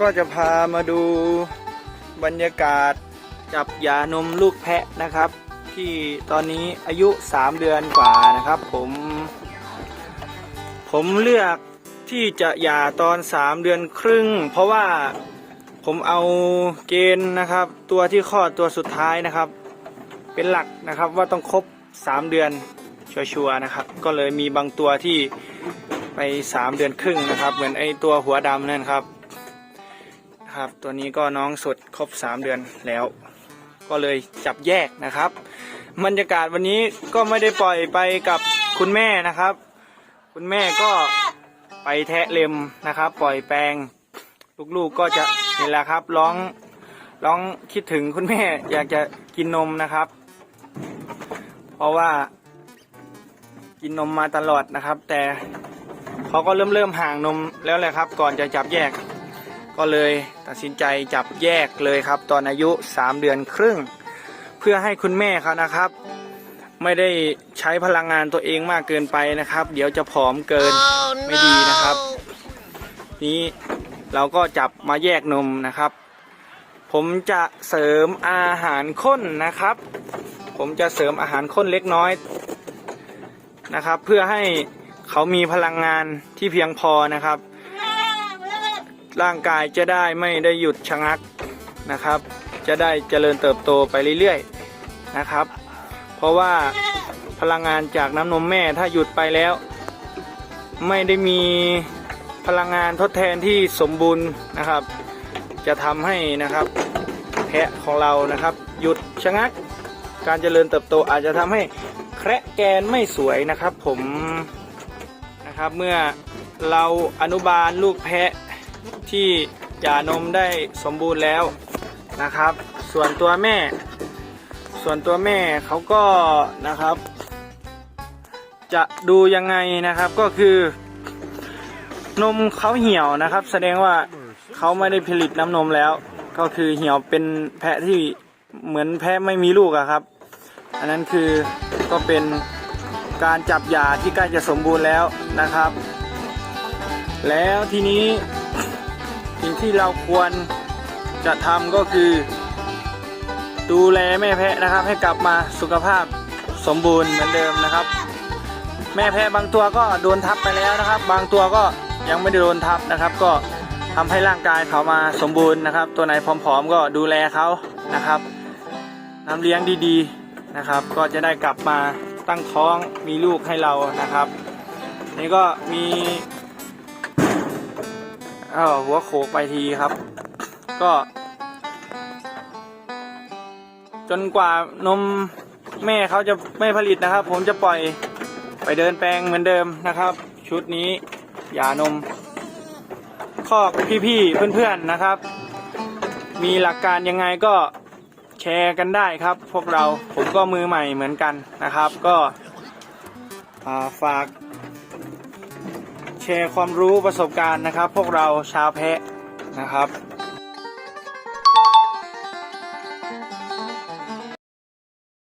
ก็จะพามาดูบรรยากาศจับยานมลูกแพะนะครับ ที่ตอนนี้อายุ 3 เดือนกว่านะครับ ผม ผมเลือกที่จะหย่าตอน 3 เดือนครึ่ง เพราะว่าผมเอาเกณฑ์นะครับ ตัวที่คลอดตัวสุดท้ายนะครับ เป็นหลักนะครับว่าต้องครบ 3 เดือนชัวร์ๆนะครับ ก็เลยมีบางตัวที่ไป 3 เดือนครึ่งนะครับ เหมือนไอตัวหัวดำนั่นครับ ครับ ตัวนี้ก็น้องสดครบ 3 เดือนแล้ว ก็เลยจับแยกนะครับบรรยากาศวันนี้ก็ไม่ได้ปล่อยไปกับคุณแม่นะครับ คุณแม่ก็ไปแทะเล็มนะครับ ปล่อยแปลง ลูกๆก็จะนี่แหละครับร้องร้องคิดถึงคุณแม่อยากจะกินนมนะครับ เพราะว่ากินนมมาตลอดนะครับ แต่เขาก็เริ่มเริ่มห่างนมแล้วแหละครับ ก่อนจะจับแยก ก็เลยตัดสินใจจับแยกเลยครับ ตอนอายุ 3 เดือนครึ่ง เพื่อให้คุณแม่เขานะครับ ไม่ได้ใช้พลังงานตัวเองมากเกินไปนะครับ เดี๋ยวจะผอมเกินไม่ดีนะครับ นี้เราก็จับมาแยกนมนะครับ ผมจะเสริมอาหารข้นนะครับ ผมจะเสริมอาหารข้นเล็กน้อยนะครับ เพื่อให้เขามีพลังงานที่เพียงพอนะครับ ร่างกายจะได้ไม่ได้หยุดชะงักนะครับ จะได้เจริญเติบโตไปเรื่อยๆนะครับ เพราะว่าพลังงานจากน้ำนมแม่ถ้าหยุดไปแล้ว ไม่ได้มีพลังงานทดแทนที่สมบูรณ์นะครับ จะทำให้นะครับแพะของเรานะครับ หยุดชะงัก การเจริญเติบโตอาจจะทำให้แคระแกนไม่สวยนะครับผมนะครับเมื่อเราอนุบาลลูกแพะ ที่หย่านมได้สมบูรณ์แล้วนะครับ ส่วนตัวแม่ ส่วนตัวแม่เขาก็นะครับ จะดูยังไงนะครับก็คือนมเขาเหี่ยวนะครับ แสดงว่าเขาไม่ได้ผลิตน้ำนมแล้ว ก็คือเหี่ยวเป็นแพะที่เหมือนแพะไม่มีลูกอะครับ อันนั้นคือก็เป็นการจับยาที่ใกล้จะสมบูรณ์แล้วนะครับ แล้วทีนี้ สิ่งที่เราควรจะทำก็คือ ดูแลแม่แพะนะครับ ให้กลับมาสุขภาพสมบูรณ์เหมือนเดิมนะครับ แม่แพะบางตัวก็โดนทับไปแล้วนะครับ บางตัวก็ยังไม่ได้โดนทับนะครับ ก็ทำให้ร่างกายเขามาสมบูรณ์นะครับ ตัวไหนผอมๆก็ดูแลเขานะครับน้ำเลี้ยงดีๆนะครับ ก็จะได้กลับมาตั้งท้องมีลูกให้เรานะครับ นี่ก็มี อ้าหัวโขกไปทีครับ ก็ จนกว่านมแม่เขาจะไม่ผลิตนะครับ ผมจะปล่อยไปเดินแปลงเหมือนเดิมนะครับ ชุดนี้ย่านมคอกพี่ๆเพื่อนๆนะครับ มีหลักการยังไงก็แชร์กันได้ครับ พวกเราผมก็มือใหม่เหมือนกันนะครับ ก็าฝาก ร์ความรู้ประสบการณ์นะครับ พวกเราชาวแพะนะครับ